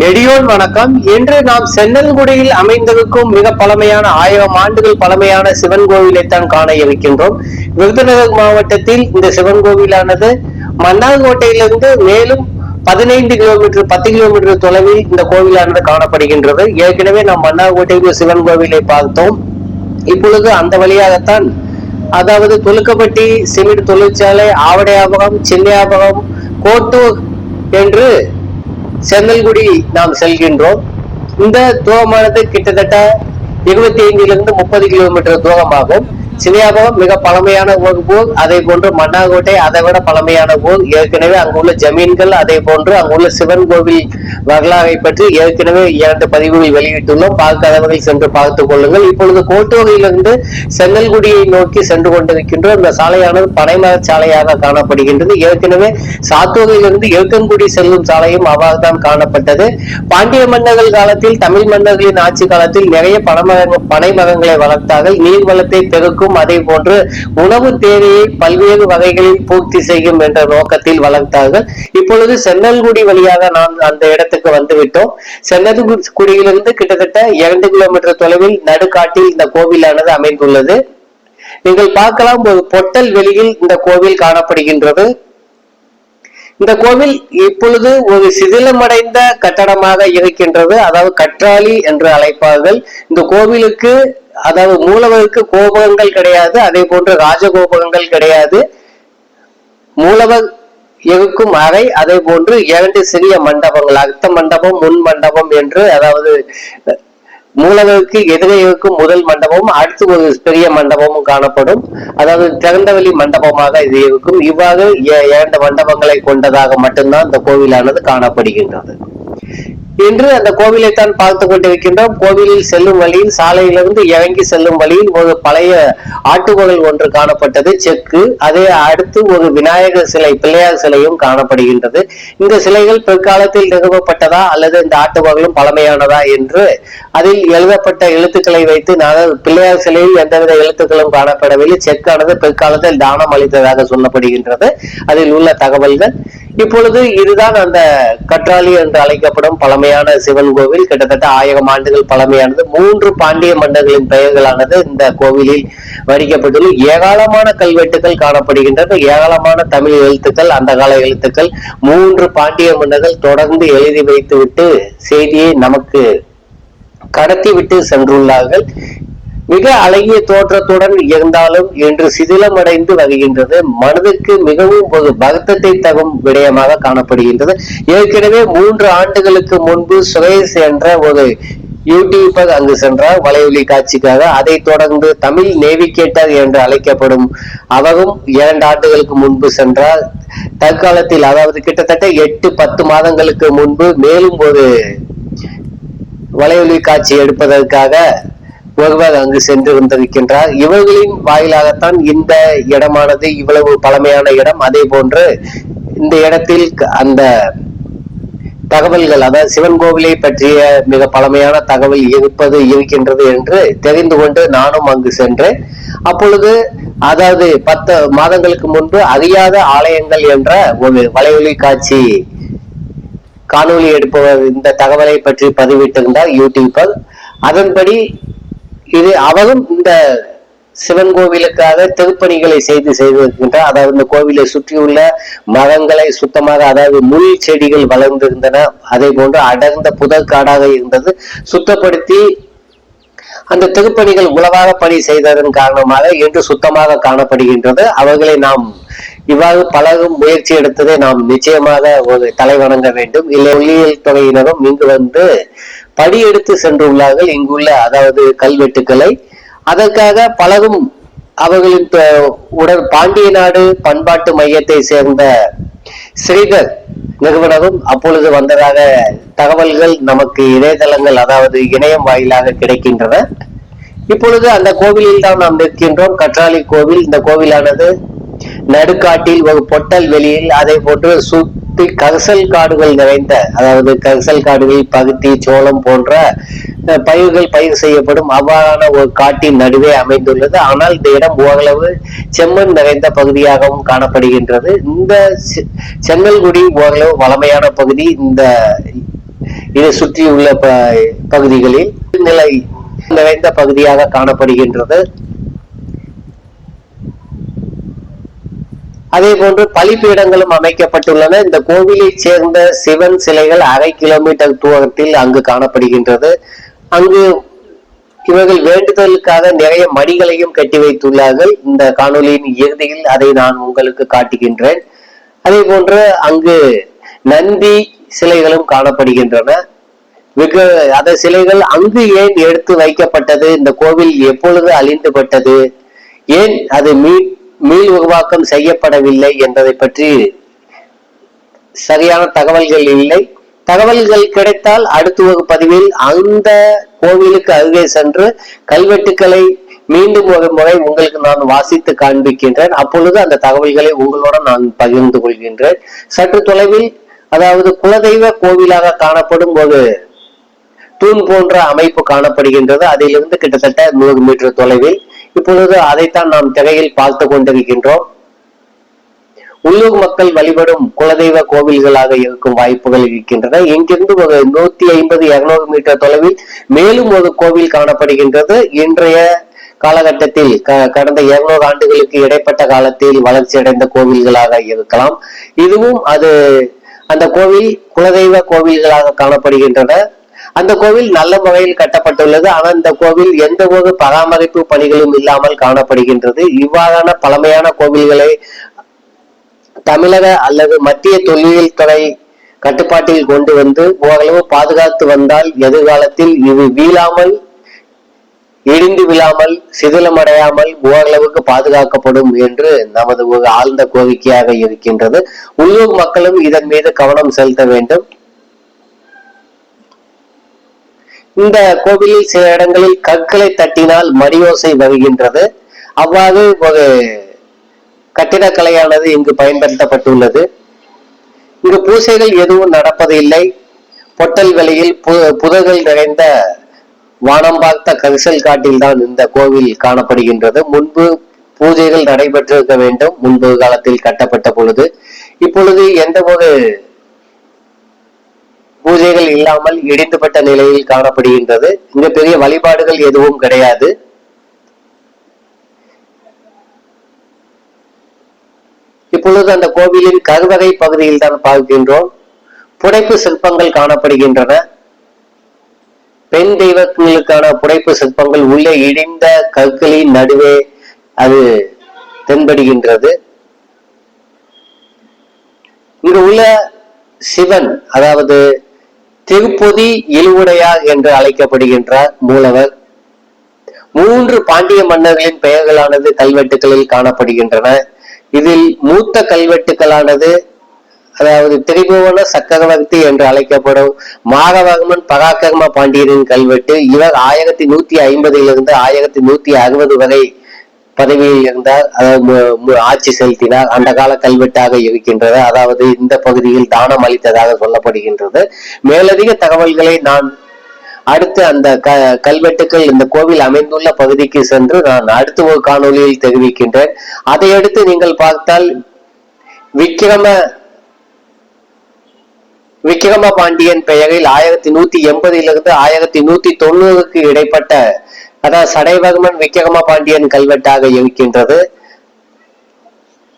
நெடியோன் வணக்கம். இன்று நாம் சென்னல்குடியில் அமைந்திருக்கும் மிக பழமையான ஆயிரம் ஆண்டுகள் பழமையான சிவன் கோவிலைத்தான் காண இருக்கின்றோம். விருதுநகர் மாவட்டத்தில் இந்த சிவன் கோவிலானது மன்னார்கோட்டையிலிருந்து மேலும் பதினைந்து கிலோமீட்டர் பத்து கிலோமீட்டர் தொலைவில் இந்த கோவிலானது காணப்படுகின்றது. ஏற்கனவே நாம் மன்னார்கோட்டையில் சிவன் கோவிலை பார்த்தோம். இப்பொழுது அந்த வழியாகத்தான் அதாவது துலுக்கப்பட்டி சிமெண்ட் தொழிற்சாலை ஆவடையாபகம் சென்னையாபகம் கோட்டூர் என்று சென்னல்குடி நாம் செல்கின்றோம். இந்த தூரமானது கிட்டத்தட்ட இருபத்தி ஐந்திலிருந்து முப்பது கிலோமீட்டர் தூரமாகும் சினியாபகம் மிக பழமையான ஒரு ஊர் அதே போன்று மன்னார்கோட்டை அதை விட பழமையான ஊர். ஏற்கனவே அங்குள்ள ஜமீன்கள் அதே போன்று அங்குள்ள சிவன் கோவில் வரலாறை பற்றி ஏற்கனவே இரண்டு பதிவுகள் வெளியிட்டுள்ளோம். பார்க்காதவர்கள் சென்று பார்த்துக் கொள்ளுங்கள். இப்பொழுது கோட்டோகையிலிருந்து செங்கல்குடியை நோக்கி சென்று கொண்டிருக்கின்றோம். இந்த சாலையானது பனைமர சாலையாக காணப்படுகின்றது. ஏற்கனவே சாத்தூரிலிருந்து எழுக்கன்குடி செல்லும் சாலையும் அவ்வாறு தான் காணப்பட்டது. பாண்டிய மன்னர்கள் காலத்தில் தமிழ் மன்னர்களின் ஆட்சி காலத்தில் நிறைய பனைமரங்கள் பனை மரங்களை வளர்த்தார்கள். நீர் வளத்தை பெருக்கும் அதே போன்று உணவு தேவையை பல்வேறு வகைகளில் பூர்த்தி செய்யும் என்ற நோக்கத்தில் வளர்த்தார்கள் இப்பொழுது சென்னல்குடி வழியாக நாம் அந்த இடத்துக்கு வந்துவிட்டோம். சென்னல்குடியிலிருந்து கிட்டத்தட்ட இரண்டு கிலோமீட்டர் தொலைவில் நடுக்காட்டில் இந்த கோவிலானது அமைந்துள்ளது. நீங்கள் பார்க்கலாம் ஒரு பொட்டல் வெளியில் இந்த கோவில் காணப்படுகின்றது. இந்த கோவில் இப்பொழுது ஒரு சிதிலமடைந்த கட்டடமாக இருக்கின்றது. அதாவது கற்றாழி என்று அழைப்பார்கள். இந்த கோவிலுக்கு அதாவது மூலவருக்கு கோபுரங்கள் கிடையாது. அதே போன்று ராஜகோபுரங்கள் கிடையாது. மூலவர் இருக்கும் அறை அதே போன்று இரண்டு சிறிய மண்டபங்கள் அர்த்த மண்டபம் முன் மண்டபம் என்று அதாவது மூலவருக்கு எதிரே இருக்கும் முதல் மண்டபமும் அடுத்து ஒரு பெரிய மண்டபமும் காணப்படும். அதாவது திறந்தவெளி மண்டபமாக இது இருக்கும். இவ்வாறு இரண்டு மண்டபங்களை கொண்டதாக மட்டும்தான் இந்த கோவிலானது காணப்படுகின்றது. இன்று அந்த கோவிலைத்தான் பார்த்து கொண்டிருக்கின்றோம். கோவிலில் செல்லும் வழியில் சாலையிலிருந்து இறங்கி செல்லும் வழியில் ஒரு பழைய ஆட்டுவகல் ஒன்று காணப்பட்டது செக்கு. அதை அடுத்து ஒரு விநாயகர் சிலை பிள்ளையார் சிலையும் காணப்படுகின்றது. இந்த சிலைகள் பிற்காலத்தில் நிறுவப்பட்டதா அல்லது இந்த ஆட்டுவகலும் பழமையானதா என்று அதில் எழுதப்பட்ட எழுத்துக்களை வைத்து நான் பிள்ளையார் சிலையில் எந்தவித எழுத்துக்களும் காணப்படவில்லை. செக்கானது பிற்காலத்தில் தானம் அளித்ததாக சொல்லப்படுகின்றது. அதில் உள்ள தகவல்கள். இப்பொழுது இதுதான் அந்த கற்றாலி என்று அழைக்கப்படும் பழமையான சிவன் கோவில். கிட்டத்தட்ட ஆயிரம் ஆண்டுகள் பழமையானது. மூன்று பாண்டிய மன்னர்களின் பெயர்களானது இந்த கோவிலில் வடிக்கப்பட்டுள்ள ஏராளமான கல்வெட்டுகள் காணப்படுகின்றன. ஏராளமான தமிழ் எழுத்துக்கள் அந்த கால எழுத்துக்கள். மூன்று பாண்டிய மன்னர்கள் தொடர்ந்து எழுதி வைத்துவிட்டு செய்தியை நமக்கு கடத்திவிட்டு சென்றுள்ளார்கள். மிக அழகிய தோற்றத்துடன் இருந்தாலும் இன்று சிதிலமடைந்து வருகின்றது. மனதுக்கு மிகவும் ஒரு பக்தத்தை தகும் விடயமாக காணப்படுகின்றது. ஏற்கனவே மூன்று ஆண்டுகளுக்கு முன்பு சுரேஷ் என்ற ஒரு யூடியூபர் அங்கு சென்றார். வலையொலி காட்சிக்காக. அதைத் தொடர்ந்து தமிழ் நேவிகேட்டர் என்று அழைக்கப்படும் அவரும் இரண்டு ஆண்டுகளுக்கு முன்பு சென்றார். தற்காலத்தில் அதாவது கிட்டத்தட்ட எட்டு பத்து மாதங்களுக்கு முன்பு மேலும் ஒரு வலையொலி காட்சி எடுப்பதற்காக ஒருவர் அங்கு சென்று வந்திருக்கின்றார் இவர்களின் வாயிலாகத்தான் இந்த இடமானது இவ்வளவு பழமையான இடம். அதே போன்று இந்த இடத்தில் அந்த தகவல்கள் அதாவது சிவன் கோவிலை பற்றிய மிக பழமையான தகவல் இருப்பது இருக்கின்றது என்று தெரிந்து கொண்டு நானும் அங்கு சென்றேன் அப்பொழுது அதாவது பத்து மாதங்களுக்கு முன்பு அறியாத ஆலயங்கள் என்ற ஒரு வலையொலி காட்சி காணொளி எடுப்பவர் இந்த தகவலை பற்றி பதிவிட்டிருந்தார் யூடியூப்பர். அதன்படி இது அவரும் இந்த சிவன் கோவிலுக்காக திருப்பணிகளை செய்து செய்திருக்கின்றார். அதாவது இந்த கோவிலை சுற்றியுள்ள மரங்களை சுத்தமாக அதாவது முள் செடிகள் வளர்ந்திருந்தன. அதே போன்று அடர்ந்த புதற்காடாக இருந்தது. சுத்தப்படுத்தி அந்த திருப்பணிகள் உளவாக பணி செய்ததன் காரணமாக இன்று சுத்தமாக காணப்படுகின்றது. அவர்களை நாம் இவ்வாறு பலரும் முயற்சி எடுத்ததை நாம் நிச்சயமாக ஒரு தலை வணங்க வேண்டும். இல்லை ஒளியியல் துறையினரும் இங்கு வந்து படியெடுத்து சென்றுள்ளார்கள் இங்குள்ள அதாவது கல்வெட்டுக்களை. அதற்காக பலரும் அவர்களின் உடல் பாண்டிய நாடு பண்பாட்டு மையத்தை சேர்ந்த ஸ்ரீதர் நிறுவனரும் அப்பொழுது வந்ததாக தகவல்கள் நமக்கு இணையதளங்கள் அதாவது இணையம் வாயிலாக கிடைக்கின்றன. இப்பொழுது அந்த கோவிலில் தான் நாம் நிற்கின்றோம். கற்றாழி கோவில் இந்த கோவிலானது நடுக்காட்டில் ஒரு பொட்டல் வெளியில் அதை போன்று சுத்தி கரிசல் காடுகள் நிறைந்த அதாவது கரிசல் காடுகள் பருத்தி சோளம் போன்ற பயிர்கள் பயிர் செய்யப்படும் அவ்வாறான ஒரு காட்டின் நடுவே அமைந்துள்ளது. ஆனால் இந்த இடம் ஓரளவு செம்மண் நிறைந்த பகுதியாகவும் காணப்படுகின்றது. இந்த செ- செங்கல்குடி ஓரளவு வளமையான பகுதி இந்த இதை சுற்றியுள்ள ப- பகுதிகளில் நிலை நிறைந்த பகுதியாக காணப்படுகின்றது. அதே போன்று பலிப்பீடங்களும் அமைக்கப்பட்டுள்ளன. இந்த கோவிலை சேர்ந்த சிவன் சிலைகள் அரை கிலோமீட்டர் தூரத்தில் அங்கு காணப்படுகின்றது. அங்கு இவர்கள் வேண்டுதலுக்காக நிறைய மணிகளையும் கட்டி வைத்துள்ளார்கள். இந்த காணொளியின் இறுதியில் அதை நான் உங்களுக்கு காட்டுகின்றேன். அதே போன்று அங்கு நந்தி சிலைகளும் காணப்படுகின்றன. மிக அந்த சிலைகள் அங்கு ஏன் எடுத்து வைக்கப்பட்டது? இந்த கோவில் எப்பொழுது அழிந்துபட்டது? ஏன் அது மீ மீள் உருவாக்கம் செய்யப்படவில்லை என்பதை பற்றி சரியான தகவல்கள் இல்லை. தகவல்கள் கிடைத்தால் அடுத்த ஒரு பதிவில் அந்த கோவிலுக்கு அருகே சென்று கல்வெட்டுக்களை மீண்டும் ஒரு முறை உங்களுக்கு நான் வாசித்து காண்பிக்கின்றேன். அப்பொழுது அந்த தகவல்களை உங்களோட நான் பகிர்ந்து கொள்கின்றேன். சற்று தொலைவில் அதாவது குலதெய்வ கோவிலாக காணப்படும் ஒரு தூண் போன்ற அமைப்பு காணப்படுகின்றது. அதிலிருந்து கிட்டத்தட்ட நூறு மீட்டர் தொலைவில் இப்பொழுது அதைத்தான் நாம் திரையில் பார்த்து கொண்டிருக்கின்றோம். உள்ளூர் மக்கள் வழிபடும் குலதெய்வ கோவில்களாக இருக்கும் வாய்ப்புகள் இருக்கின்றன. இங்கிருந்து ஒரு நூத்தி ஐம்பது இருநூறு மீட்டர் தொலைவில் மேலும் ஒரு கோவில் காணப்படுகின்றது. இன்றைய காலகட்டத்தில் கடந்த இருநூறு ஆண்டுகளுக்கு இடைப்பட்ட காலத்தில் வளர்ச்சி அடைந்த கோவில்களாக இருக்கலாம். இதுவும் அது அந்த கோவில் குலதெய்வ கோவில்களாக காணப்படுகின்றன. அந்த கோவில் நல்ல முறையில் கட்டப்பட்டுள்ளது. ஆனால் இந்த கோவில் எந்த ஒரு பராமரிப்பு பணிகளும் இல்லாமல் காணப்படுகின்றது. இவ்வாறான பழமையான கோவில்களை தமிழக அல்லது மத்திய தொல்லியல் துறை கட்டுப்பாட்டில் கொண்டு வந்து ஓரளவு பாதுகாத்து வந்தால் எதிர்காலத்தில் இது வீழாமல் இடிந்து விழாமல் சிதிலமடையாமல் ஓரளவுக்கு பாதுகாக்கப்படும் என்று நமது ஒரு ஆழ்ந்த கோரிக்கையாக இருக்கின்றது. உள்ளூர் மக்களும் இதன் மீது கவனம் செலுத்த வேண்டும். இந்த கோவிலில் சில இடங்களில் கற்களை தட்டினால் மணியோசை வருகின்றது அவ்வாறு ஒரு கட்டிடக்கலையானது இங்கு பயன்படுத்தப்பட்டுள்ளது. இங்கு பூசைகள் எதுவும் நடப்பது இல்லை பொட்டல் வெளியில் பு- புதர்கள் நிறைந்த வானம் பார்த்த கரிசல் காட்டில் தான் இந்த கோவில் காணப்படுகின்றது. முன்பு பூஜைகள் நடைபெற்றிருக்க வேண்டும். முன்பு காலத்தில் கட்டப்பட்ட பொழுது. இப்பொழுது எந்த ஒரு பூஜைகள் இல்லாமல் இடிந்துபட்ட நிலையில் காணப்படுகின்றது. இங்க பெரிய வழிபாடுகள் எதுவும் கிடையாது. இப்பொழுது அந்த கோவிலின் கருவறை பகுதியில் தான் பார்க்கின்றோம். புடைப்பு சிற்பங்கள் காணப்படுகின்றன. பெண் தெய்வங்களுக்கான புடைப்பு சிற்பங்கள் உள்ளே இடிந்த கற்களின் நடுவே அது தென்படுகின்றது. இங்கு உள்ள சிவன் அதாவது திருப்பொதி இழுவுடையார் என்று அழைக்கப்படுகின்றார் மூலவர். மூன்று பாண்டிய மன்னர்களின் பெயர்களானது கல்வெட்டுகளில் காணப்படுகின்றன. இதில் மூத்த கல்வெட்டுக்களானது அதாவது திரிபுவன சக்கரவர்த்தி என்று அழைக்கப்படும் மாகவர்மன் பராக்கிரம பாண்டியரின் கல்வெட்டு. இவர் ஆயிரத்தி நூத்தி ஐம்பதிலிருந்து ஆயிரத்தி நூத்தி அறுபது வரை பதவியில் இருந்தார் அதாவது ஆட்சி செலுத்தினார் அந்த கால கல்வெட்டாக இருக்கின்றது. அதாவது இந்த பகுதியில் தானம் அளித்ததாக சொல்லப்படுகின்றது. மேலதிக தகவல்களை நான் அடுத்து அந்த க கல்வெட்டுக்கள் இந்த கோவில் அமைந்துள்ள பகுதிக்கு சென்று நான் அடுத்து ஒரு காணொளியில் தெரிவிக்கின்றேன். அதையடுத்து நீங்கள் பார்த்தால் விக்கிரம விக்கிரம பாண்டியன் பெயரில் ஆயிரத்தி நூத்தி எண்பதிலிருந்து ஆயிரத்தி நூத்தி தொண்ணூறுக்கு இடைப்பட்ட அதாவது சடைவர்மன் விக்கிரம பாண்டியன் கல்வெட்டாக இருக்கின்றது.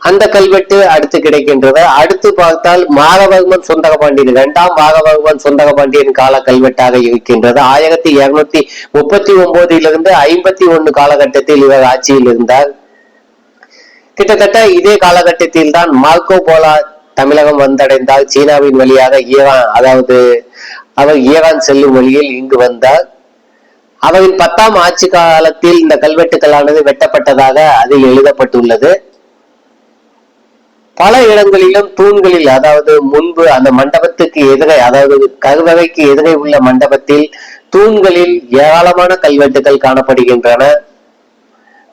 அந்த கல்வெட்டு அடுத்து கிடைக்கின்றது. அடுத்து பார்த்தால் மாகவர்மன் சுந்தர பாண்டியன் இரண்டாம் மாகவர்மன் சுந்தர பாண்டியன் கால கல்வெட்டாக இருக்கின்றது. ஆயிரத்தி இருநூத்தி முப்பத்தி ஒன்பதிலிருந்து ஐம்பத்தி ஒன்னு காலகட்டத்தில் இவர் ஆட்சியில் இருந்தார். கிட்டத்தட்ட இதே காலகட்டத்தில் தான் மார்க்கோ போலா தமிழகம் வந்தடைந்தால் சீனாவின் வழியாக ஈரான் அதாவது அவர் ஈரான் செல்லும் வழியில் இங்கு வந்தார். அவரின் பத்தாம் ஆட்சி காலத்தில் இந்த கல்வெட்டுக்களானது வெட்டப்பட்டதாக அதில் எழுதப்பட்டுள்ளது. பல இடங்களிலும் தூண்களில் அதாவது முன்பு அந்த மண்டபத்துக்கு எதிரே அதாவது கருவறைக்கு எதிரே உள்ள மண்டபத்தில் தூண்களில் ஏராளமான கல்வெட்டுகள் காணப்படுகின்றன.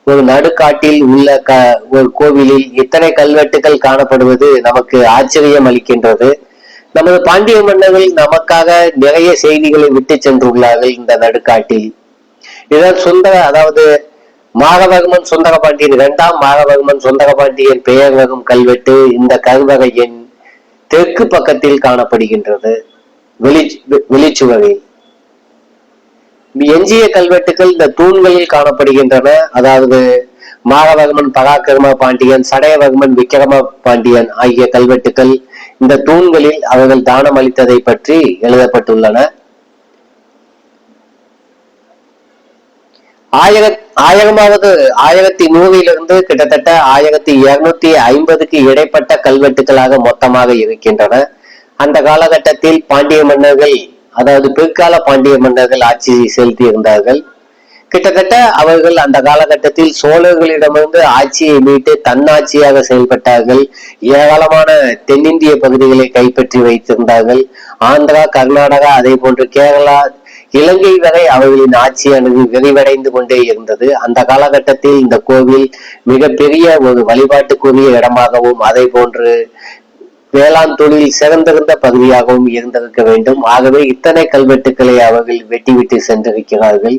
ஒரு நடுக்காட்டில் உள்ள க ஒரு கோவிலில் இத்தனை கல்வெட்டுகள் காணப்படுவது நமக்கு ஆச்சரியம் அளிக்கின்றது. நமது பாண்டிய மன்னர்கள் நமக்காக நிறைய செய்திகளை விட்டு சென்றுள்ளார்கள் இந்த நடுக்காட்டில். இதன் சுந்தர அதாவது மாகவர்மன் சுந்தர பாண்டியன் இரண்டாம் மாகவர்மன் சுந்தர பாண்டியன் பெயர்வகம் கல்வெட்டு இந்த கருவறையின் தெற்கு பக்கத்தில் காணப்படுகின்றது. வெளி வெளிச்சுவரில் எஞ்சிய கல்வெட்டுகள் இந்த தூண்களில் காணப்படுகின்றன. அதாவது மாகவர்மன் பராக்கிரம பாண்டியன் சடையவர்மன் விக்கிரம பாண்டியன் ஆகிய கல்வெட்டுகள் இந்த தூண்களில் அவர்கள் தானம் அளித்ததை பற்றி எழுதப்பட்டுள்ளன. ஆயிர ஆயிரமாவது ஆயிரத்தி நூறிலிருந்து கிட்டத்தட்ட ஆயிரத்தி இருநூத்தி ஐம்பதுக்கு இடைப்பட்ட கல்வெட்டுகளாக மொத்தமாக இருக்கின்றன. அந்த காலகட்டத்தில் பாண்டிய மன்னர்கள் அதாவது பிற்கால பாண்டிய மன்னர்கள் ஆட்சி செலுத்தி இருந்தார்கள் கிட்டத்தட்ட அவர்கள் அந்த காலகட்டத்தில் சோழர்களிடமிருந்து ஆட்சியை மீட்டு தன்னாட்சியாக செயல்பட்டார்கள். ஏராளமான தென்னிந்திய பகுதிகளை கைப்பற்றி வைத்திருந்தார்கள். ஆந்திரா கர்நாடகா அதே போன்று கேரளா இலங்கை வரை அவர்களின் ஆட்சியானது விரிவடைந்து கொண்டே இருந்தது. அந்த காலகட்டத்தில் இந்த கோவில் மிகப்பெரிய ஒரு வழிபாட்டுக்குரிய இடமாகவும் அதே போன்று வேளாண் தொழில் சிறந்திருந்த பகுதியாகவும் இருந்திருக்க வேண்டும். ஆகவே இத்தனை கல்வெட்டுக்களை அவர்கள் வெட்டிவிட்டு சென்றிருக்கிறார்கள்.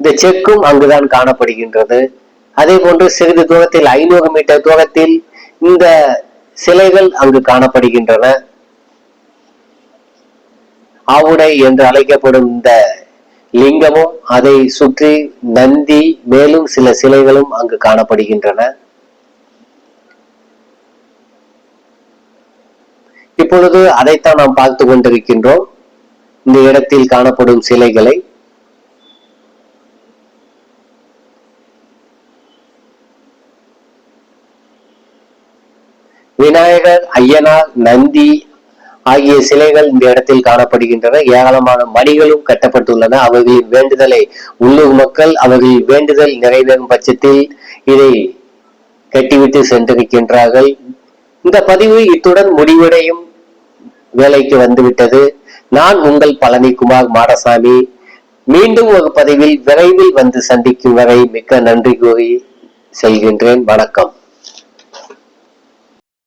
இந்த செக்கும் அங்குதான் காணப்படுகின்றது. அதே போன்று சிறிது தூரத்தில் ஐநூறு மீட்டர் தூரத்தில் இந்த சிலைகள் அங்கு காணப்படுகின்றன. ஆவுடை என்று அழைக்கப்படும் இந்த லிங்கமும் அதை சுற்றி நந்தி மேலும் சில சிலைகளும் அங்கு காணப்படுகின்றன. இப்பொழுது அதைத்தான் நாம் பார்த்து கொண்டிருக்கின்றோம். இந்த இடத்தில் காணப்படும் சிலைகளை. விநாயகர் ஐயனார் நந்தி ஆகிய சிலைகள் இந்த இடத்தில் காணப்படுகின்றன. ஏராளமான மணிகளும் கட்டப்பட்டுள்ளன. அவர்களின் வேண்டுதலை உள்ளூர் மக்கள் அவர்களின் வேண்டுதல் நிறைவேறும் பட்சத்தில் இதை கட்டிவிட்டு சென்றிருக்கின்றார்கள். இந்த பதிவு இத்துடன் முடிவடையும் வேலைக்கு வந்துவிட்டது. நான் உங்கள் பழனிக்குமார் மாடசாமி. மீண்டும் ஒரு பதிவில் விரைவில் வந்து சந்திக்கும் வரை மிக்க நன்றி கூறி செல்கின்றேன். வணக்கம்.